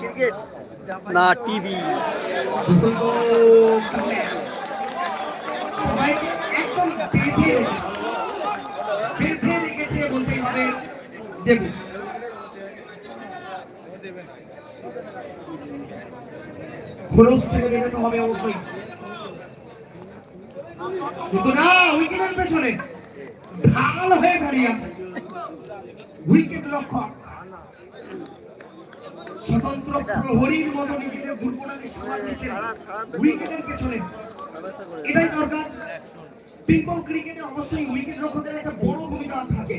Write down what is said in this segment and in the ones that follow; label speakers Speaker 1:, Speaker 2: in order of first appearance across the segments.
Speaker 1: Cricket?
Speaker 2: না TV.
Speaker 3: খোলস ছেড়ে দেবে তো হবে অবশ্যই। কিন্তু না উইকেটের পেছনে ঢাল হয়ে দাঁড়িয়ে আছে। উইকেট রক্ষক। স্বতন্ত্র প্রহরীর মতো নিজেদের দুর্বলকে সামাল দিচ্ছে উইকেটের পেছনে। এটাই দরকার। ক্রিকেটে অবশ্যই উইকেট রক্ষকের একটা বড় ভূমিকা থাকে।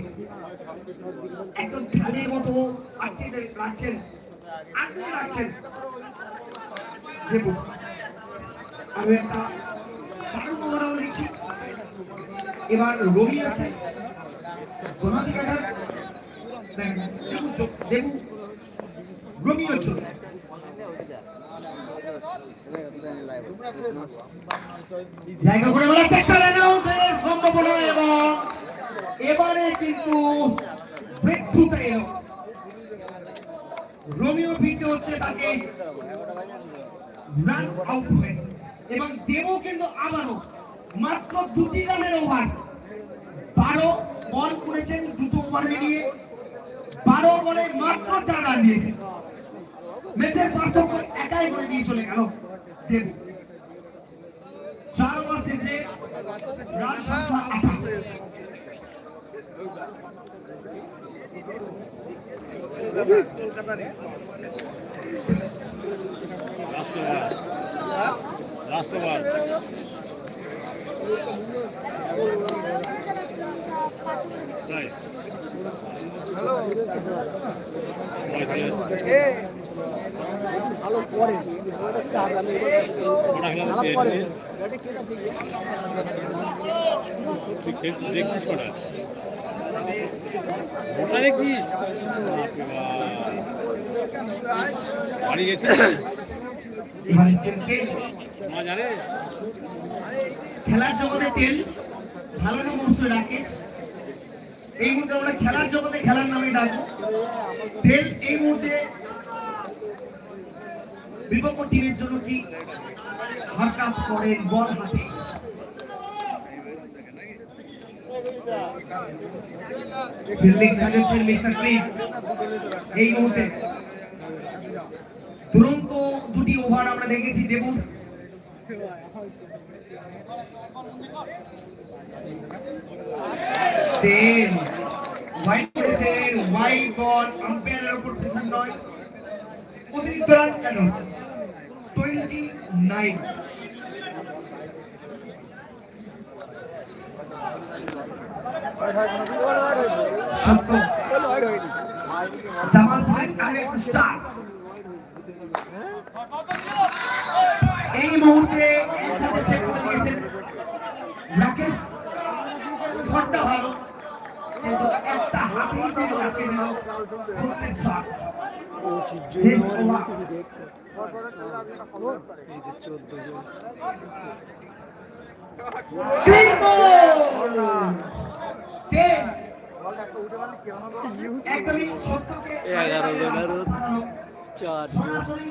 Speaker 3: একদম ঢালের মতো আটকে রাখছেন। আটকে রাখছেন। আমি একটা দারুণ ওভারঅল দেখছি এবার রবি আছে। রবি হচ্ছে জায়গা করে বলার চেষ্টা রেনাউটের সম্ভাবনা এবং এবারে। কিন্তু ব্রেকথ্রুটা এলো। রোমিও ফিরতে হচ্ছে তাকে রান আউট হয়ে। এবং দেব কিন্তু আবারও মাত্র দুটি রানের ওভার বারো বল করেছেন দুটো ওভার মিলিয়ে। বারো বলে মাত্র চার রান দিয়েছেন মেয়েদের পার্থক্য একাই করে দিয়ে চলে গেল দেব। চার ওভার শেষে রান সংখ্যা
Speaker 4: তাই?
Speaker 3: খেলার জগতে তেল ভালো নাম অবশ্যই রাকেশ? এই মুহূর্তে আমরা খেলার জগতে খেলার নামে ডাকবো। তেল এই মুহূর্তে বিপক্ষ টিমের জন্য কি হঠাৎ করেন বল হাতে? মিস্টার এই মুহূর্তে তুরন্ত দুটি ওভার আমরা দেখেছি, দেবুর। তেল হোয়াইট করেছেন হোয়াইট বল আম্পায়ারের উপর প্রেশার নয় অতিরিক্ত রান কেন হচ্ছে টোয়েন্টি নাইন জামাল ভাই আগে একটা স্টার এই মুহূর্তে রাকেশ শটটা ভালো কিন্তু একটা হাতেই তো রাখে দিল ফুটের শট
Speaker 2: এগারো জনের চার জন
Speaker 3: সরাসরি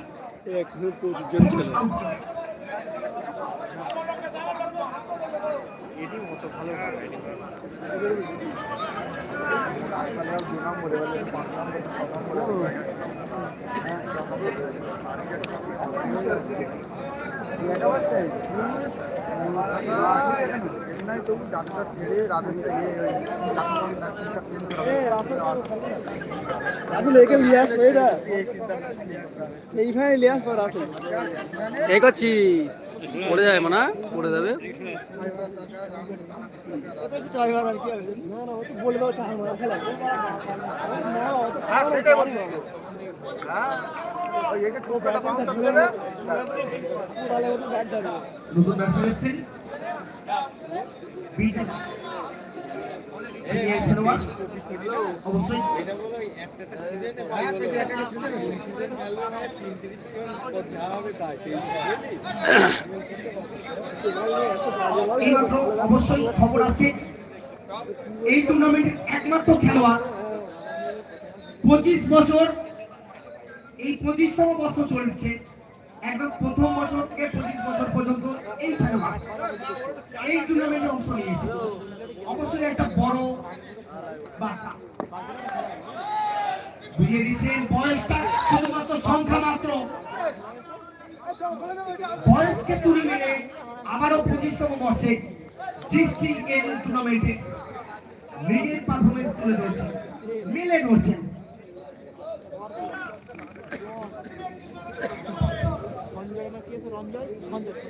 Speaker 2: এক জন ছিল
Speaker 3: out করে।
Speaker 1: রাহুল একে নিয়ে আসবে এটা সেইভাবে নিয়ে আসবে রাহুল।
Speaker 2: এই করছি পড়ে যাবে মানা? পড়ে যাবে?
Speaker 1: চারবার আর কি হবে? না না ও বলে দাও চার মারা খেলা না ও তো সেটাই বলি হ্যাঁ।
Speaker 3: নতুন অবশ্যই অবশ্যই খবর আছে এই টুর্নামেন্টের একমাত্র খেলোয়াড় পঁচিশ বছর এই পঁচিশতম বছর চলছে একদম প্রথম বছর থেকে পঁচিশ বছর পর্যন্ত এই খেলোয়াড় এই টুর্নামেন্টে অংশ নিয়েছে। অবশ্যই একটা বড় বার্তা। বুঝিয়ে দিচ্ছেন, বয়সটা শুধুমাত্র সংখ্যা মাত্র। বয়সকে তুলে মেরে আবারও পঁচিশতম বর্ষে টুর্নামেন্টে নিজের পারফরমেন্স তুলে ধরছেন মেলে ধরছেন
Speaker 1: আমার কি আছে? রঞ্জয় সঞ্জয়।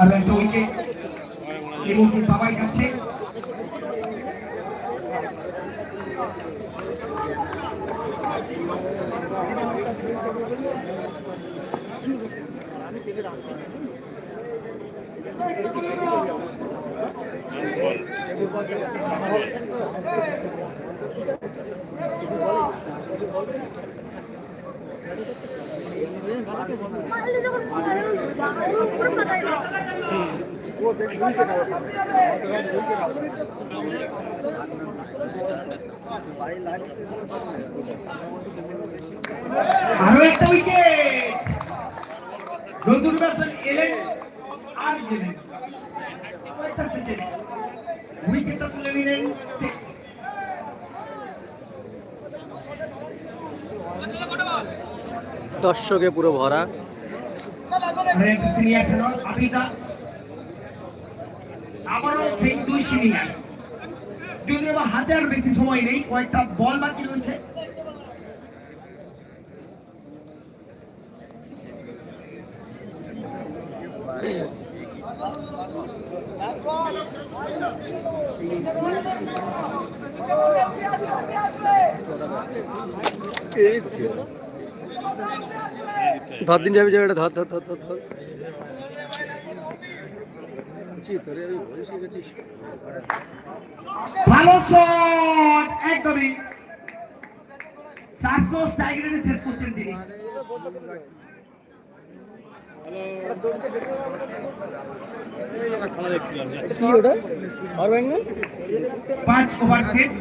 Speaker 3: আর একটা উইকেট এই মুহূর্তে বাবাই যাচ্ছে। আরও একটা উইকেট নতুন ব্যাটসম্যান এলেন আর গেলেন। কয়েকটা সেকেন্ড উইকেটটা তুলে নিলেন
Speaker 2: দর্শকে পুরো ভরা।
Speaker 3: আরও একটা সিনিয়র খেলোয়াড় আবিদা আবারও সেই দুই সিনিয়র যদিও বা হাতে আর বেশি সময় নেই কয়েকটা বল বাকি রয়েছে।
Speaker 2: ধর দিন যাবে যাবে ধর ধর ধর ধর ধর। বলছি, তোরে আমি ভয় শিখেছিস
Speaker 3: ভালো শট একদমই। চারশো স্ট্রাইক রেটে শেষ করছেন তিনি।
Speaker 2: কি ওটা? আর না?
Speaker 3: পাঁচ ওভার শেষ।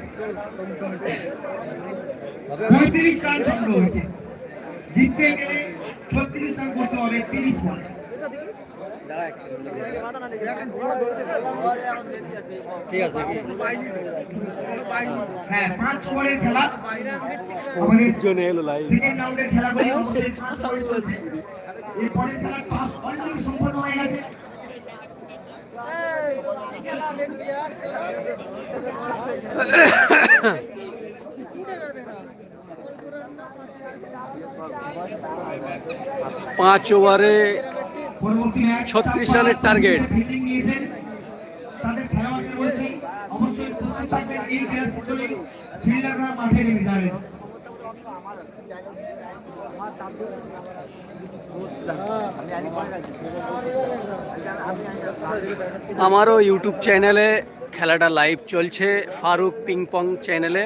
Speaker 3: পঁয়ত্রিশ রান সংগ্রহ হয়েছে। জিততে গেলে ছত্রিশ রান করতে হবে তিরিশ বলে
Speaker 2: ঠিক আছে
Speaker 3: হ্যাঁ পাঁচ ওভারের খেলা আমাদের সেকেন্ড রাউন্ডের খেলাগুলি অবশ্যই পাঁচ ওভারে চলছে এরপরের খেলা পাঁচ অলরেডি সম্পন্ন হয়ে গেছে
Speaker 2: পাঁচ ওভারে
Speaker 3: পরবর্তী ম্যাচ
Speaker 2: 36 রানের টার্গেট।
Speaker 3: ফিল্ডিং নিয়েছেন তাদের খেলোয়াড়দের বলছি অবশ্যই প্রস্তুত থাকবেন এই ম্যাচ চলে ওভারে মাঠে নেমে টার্গেট
Speaker 2: আমারও ইউটিউব চ্যানেলে খেলাটা লাইভ চলছে। ফারুক পিং পং চ্যানেলে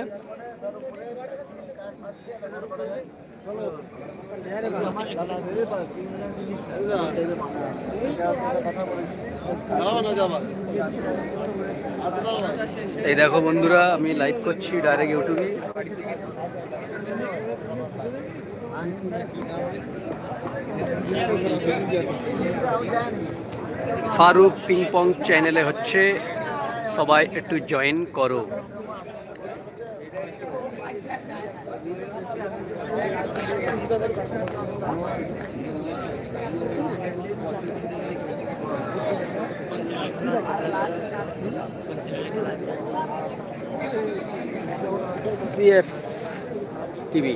Speaker 2: এই দেখো বন্ধুরা, আমি লাইভ করছি ডাইরেক্ট ইউটিউবে ফারুক পিং পং চ্যানেলে হচ্ছে, সবাই একটু জয়েন করো। সিএফ টিভি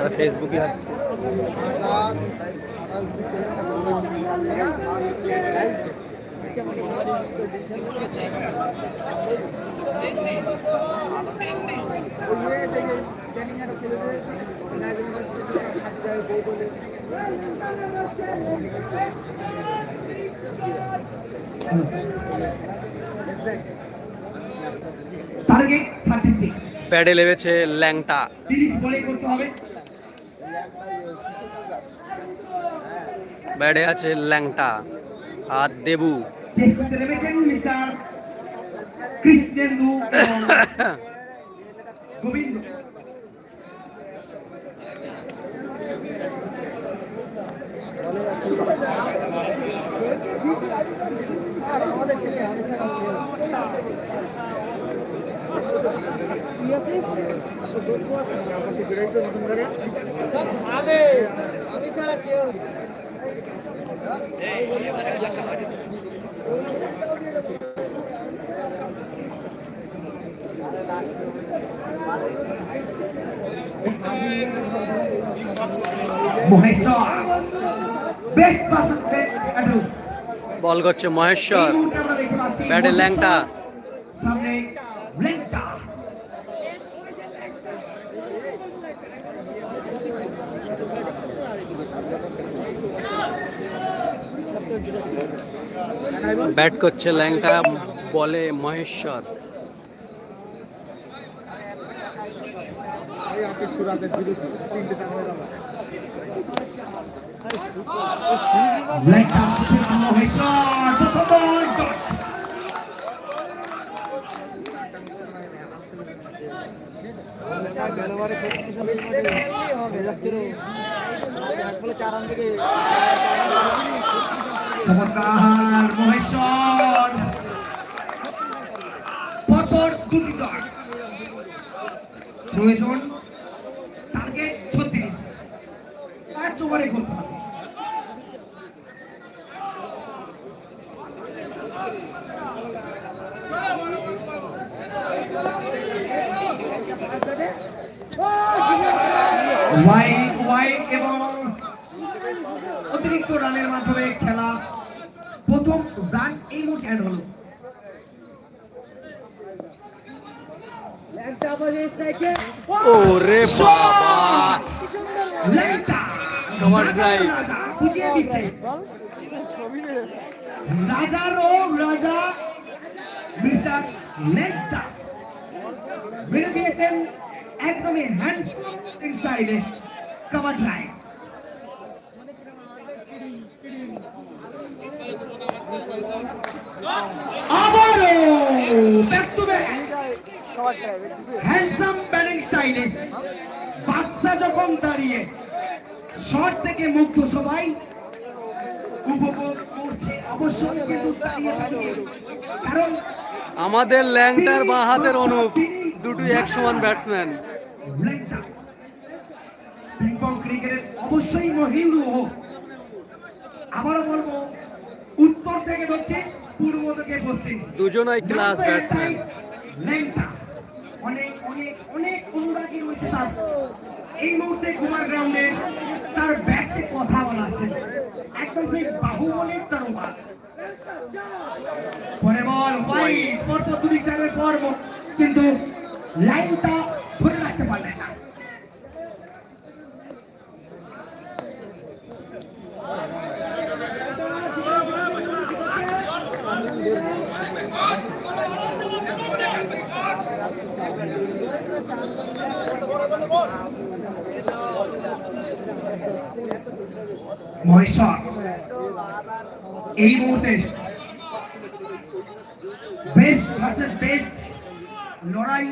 Speaker 2: আর ফেসবুকে হচ্ছে।
Speaker 3: টার্গেট
Speaker 2: প্যাডে লেগেছে ল্যাংটা।
Speaker 3: তিরিশ বলে করতে হবে।
Speaker 2: ব্যাটে আছে ল্যাংটা। আর দেবু।
Speaker 3: চেস করতে নেমেছেন মিস্টার কৃষ্ণেন্দু গোবিন্দ
Speaker 1: আমি ছাড়া কেউ
Speaker 3: মহেশ্বর। বেস্ট পাস অ্যাডু
Speaker 2: বল করছে মহেশ্বর। ব্যাটে
Speaker 3: মহেশ্বর,
Speaker 2: ল্যাংটা। ব্যাট করছে ল্যাংটা বলে মহেশ্বর।
Speaker 3: ল্যাংটা ওয়াইড ওয়াইড এবং অতিরিক্ত রানের মাধ্যমে খেলা প্রথম রান এই মুহূর্তে অ্যাড হলো
Speaker 2: ও রে বাবা drive.
Speaker 3: রাজা বুঝিয়ে দিচ্ছে রাজারও রাজা মিস্টার দিয়েছেন একদমই হ্যান্ড স্টাইলে কভার ড্রাইভ আবারও back to back handsome batting স্টাইলে বাচ্চা যখন দাঁড়িয়ে শট থেকে মুগ্ধ সবাই উপভোগ করছে। অবশ্যই কিন্তু দাঁড়িয়ে দাঁড়িয়ে কারণ
Speaker 2: আমাদের ল্যাংটার বা হাতের অনুপ দুটোই এক সমান ব্যাটসম্যান
Speaker 3: ল্যাংটা। পিংপং ক্রিকেটের অবশ্যই মহিন্দু হোক আবারও বলব উত্তর থেকে দক্ষিণ পূর্ব থেকে পশ্চিম
Speaker 2: দুজনই ক্লাস ব্যাটসম্যান
Speaker 3: অনেক অনেক অনেক অনুরাগী রয়েছে তার। এই মুহূর্তে কুমার গ্রাউন্ডে তার ব্যাটে কথা বলা আছে। একদম সেই বাহুবলের তার ওভার পরে বল ওয়াইড পরপর দুটি চারের পর কিন্তু লাইনটা ধরে রাখতে পারলেন না। মহেশ্বর, এই মুহূর্তে বেস্ট ভার্সেস বেস্ট লড়াই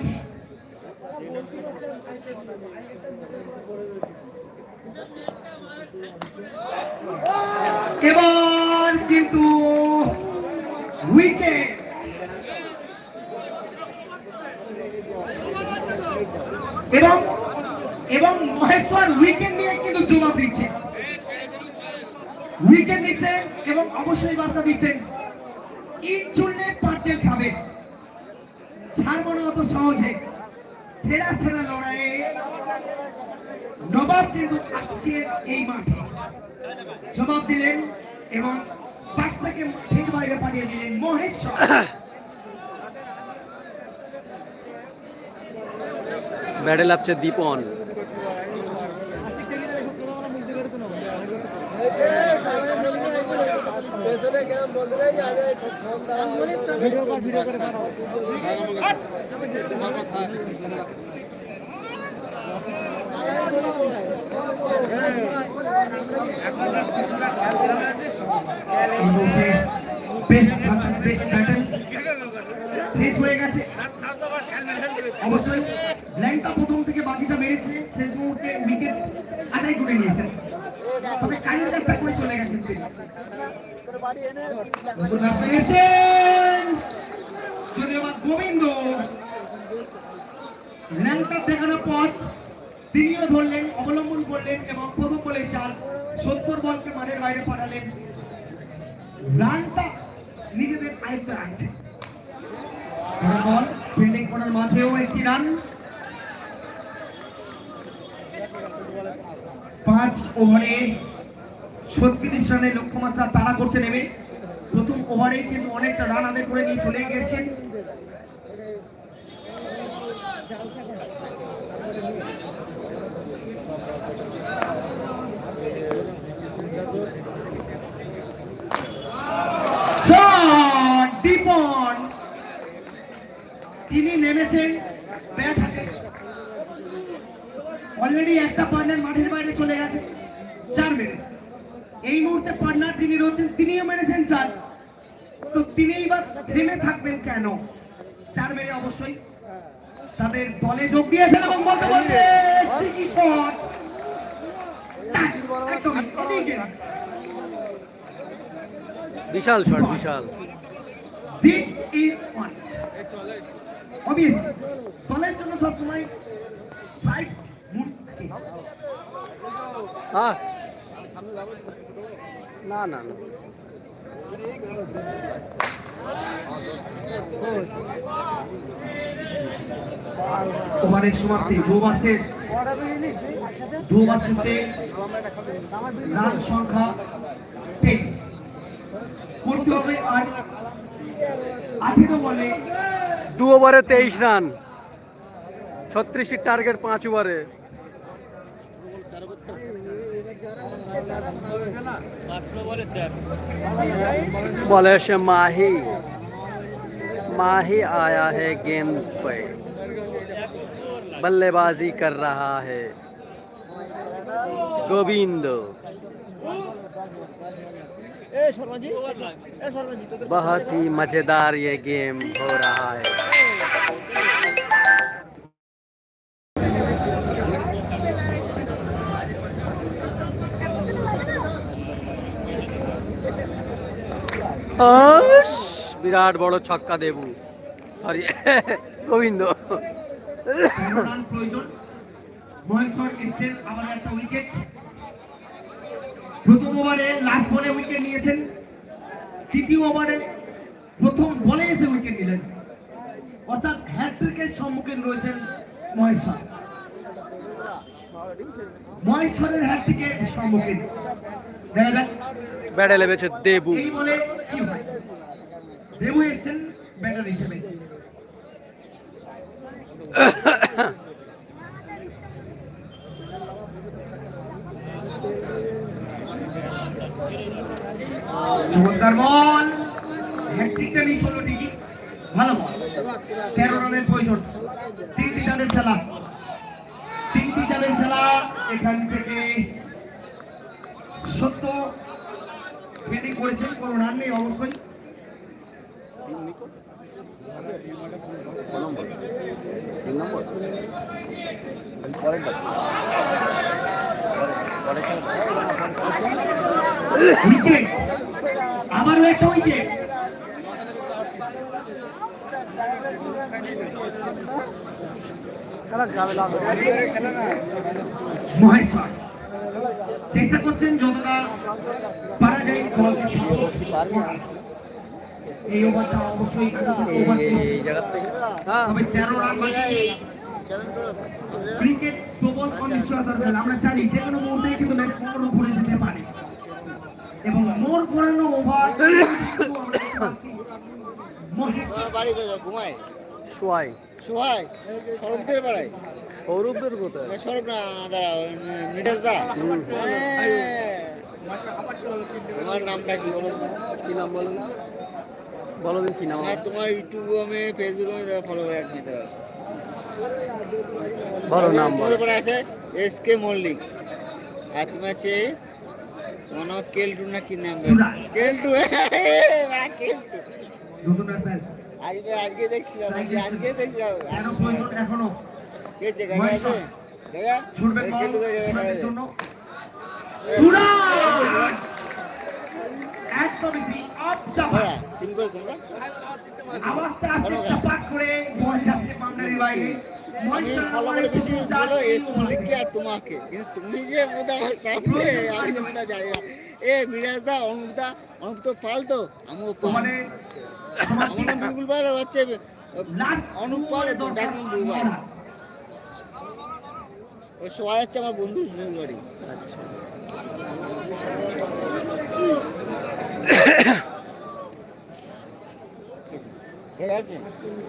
Speaker 3: এবার কিন্তু উইকেট এবং এবং মহেশ্বর উইকেট নিয়ে কিন্তু জবাব দিচ্ছে। উইকেট নিচ্ছেন এবং অবশ্যই বার্তা দিচ্ছেন ইট চুললে পাটেল খাবে। ছাড়বো না অত সহজে। ফেরা ফেরা লড়াইয়ে নবাব কিন্তু আজকে এই মাঠে। জবাব দিলেন এবং বাচ্চাকে ঠিক বাইরে পাঠিয়ে দিলেন মহেশ্বর
Speaker 2: ব্যাটে লাভছে দীপন।
Speaker 3: শেষ অবশ্যই ল্যাংটা প্রথম থেকে বাজিটা মেরেছে। শেষ মুহূর্তে উইকেট আদায় করে নিয়েছেন তবে কাজের কাজটা করে চলে গেছেন তিনি গোবিন্দ ল্যাংটার দেখানো পথ তিনিও ধরলেন, অবলম্বন করলেন এবং প্রথম বলে চাল সত্তর বলকে মাঠের বাইরে পাঠালেন। রানটা নিজেদের আয়ত্তে রাখছে। বল ফিল্ডিং মাঝেও একটি রান। পাঁচ ওভারে ছত্রিশ রানের লক্ষ্যমাত্রা তাড়া করতে নেবে। প্রথম ওভারেই কিন্তু অনেকটা রান আদায় করে নিয়ে চলে গেছেন তিনি নেমেছেন ব্যাট হাতে। অলরেডি একটা পার্টনার মাঠের বাইরে চলে গেছে। এই মুহূর্তে পার্টনার যিনি রয়েছেন তিনিও মেরেছেন চার। তো তিনি এবার থেমে থাকবেন কেন? চার মেরে অবশ্যই তাদের দলে যোগ দিয়েছেন এবং বলতে বলতে।
Speaker 2: বিশাল শট বিশাল।
Speaker 3: দলের জন্য সবসময় রাইট মুড থাকে।
Speaker 2: না না না।
Speaker 3: ওভারের সমাপ্তি শেষে রান সংখ্যা তেইশ করতে হবে আর আঠেরো বলে
Speaker 2: দু ওভারে তেইশ রান। ছত্রিশের টার্গেট পাঁচ ওভারে। बॉलर माही। माही आया है गेंद पे। बल्लेबाजी कर रहा है। गोविंद। बहुत ही मज़ेदार ये गेम हो रहा है। বিরাট বড় ছক্কা দেবু। সরি গোবিন্দ।
Speaker 3: প্রথম ওভারে লাস্ট বলে উইকেট নিয়েছেন। তৃতীয় ওভারে প্রথম বলে এসে উইকেট নিলেন। অর্থাৎ হ্যাট্রিকের সম্মুখীন রয়েছেন মহেশ্বর। মহেশ্বরের হ্যাট্রিকের সম্মুখীন।
Speaker 2: ব্যাটে লেবেছে দেবু।
Speaker 3: দেবু এসছেন ব্যাটার হিসেবে। চমৎকার বল। হ্যাট্রিকটা মিস হলো ঠিকই ভালো বল। তেরো রানের প্রয়োজন তিনটি চালের খেলা। তিনটি খেলা এখান থেকে সত্য। ফিল্ডিং করেছেন কোনো রান নেই অবশ্যই। আবারও একটা উইকেট মহেশ্বর চেষ্টা করছেন যতটা পারা যায় দলকে এই ওভারটা অবশ্যই তবে তেরো রান ক্রিকেট প্রবল অনিশ্চয়তার আমরা জানি যে কোনো মুহূর্তেই কিন্তু ম্যাচ মোড় ঘুরে যেতে পারে। এবং মোড় ঘোরানো ওভার
Speaker 5: ঘুমায়।
Speaker 2: সোয়াই।
Speaker 5: সোহাই
Speaker 2: কোথায়?
Speaker 5: না দাঁড়া দা। তোমার নামটা কি বলো?
Speaker 2: কি নাম বলো? বলো দিন কি নাম
Speaker 5: আর তোমার ইউটিউব আমি ফেসবুক ফলো করে পারো।
Speaker 2: নাম
Speaker 5: তোমাদের পরে আছে এস কে মল্লিক। আর তুমি আছে তোমার নাম কেলটু না কি নাম? কেলটু বাড়া, কেলটু। আজকে আজকে দেখছিলাম আজকে দেখছিলাম। এখনও আছে
Speaker 3: জন্য
Speaker 5: তোমাকে। কিন্তু তুমি যে বোধ আমার সামনে আমি যে বোধ জানি না। এ মিরাজ দা অনুপ দা অনুপ তো পাল তো। আমিও
Speaker 3: মানে
Speaker 5: আমার নাম বুলবুল পাল হচ্ছে অনুপ পাল ডাক নাম বুলবুল পাল। ওই সবাই হচ্ছে আমার শ্বশুর বাড়ি।
Speaker 2: আচ্ছা।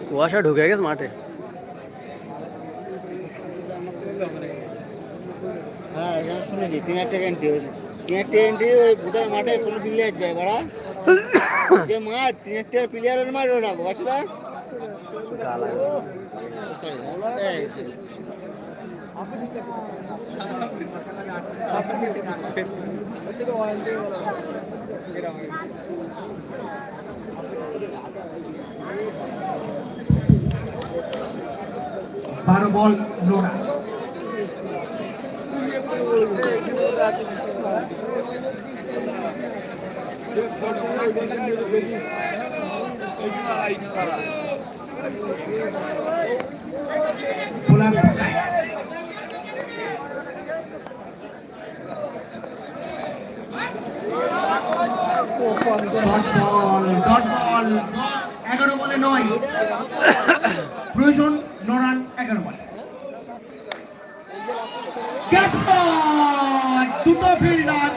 Speaker 2: কুয়াশা ঢুকে গেছে মাঠে।
Speaker 5: হ্যাঁ শুনেছি তিন হাজার টাকা এন্ট্রি তিন টাকা এন্ট্রি ওই বুধার মাঠে কোনো প্লেয়ার যায় বাড়া যে মাঠ তিন হাজার টাকার প্লেয়ারের মাঠ ওটা গাছটা সরি সরি
Speaker 3: বারো বল নোরা বোলার ঢোকায়। ডট বল ডট বল এগারো বলে নয় প্রয়োজন নরান এগারো বলে! দুটো ফিল্ডার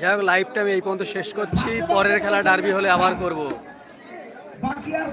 Speaker 2: যাই হোক লাইভটা আমি এই পর্যন্ত শেষ করছি। পরের খেলা ডার্বি হলে আবার করব।
Speaker 3: বাকি আর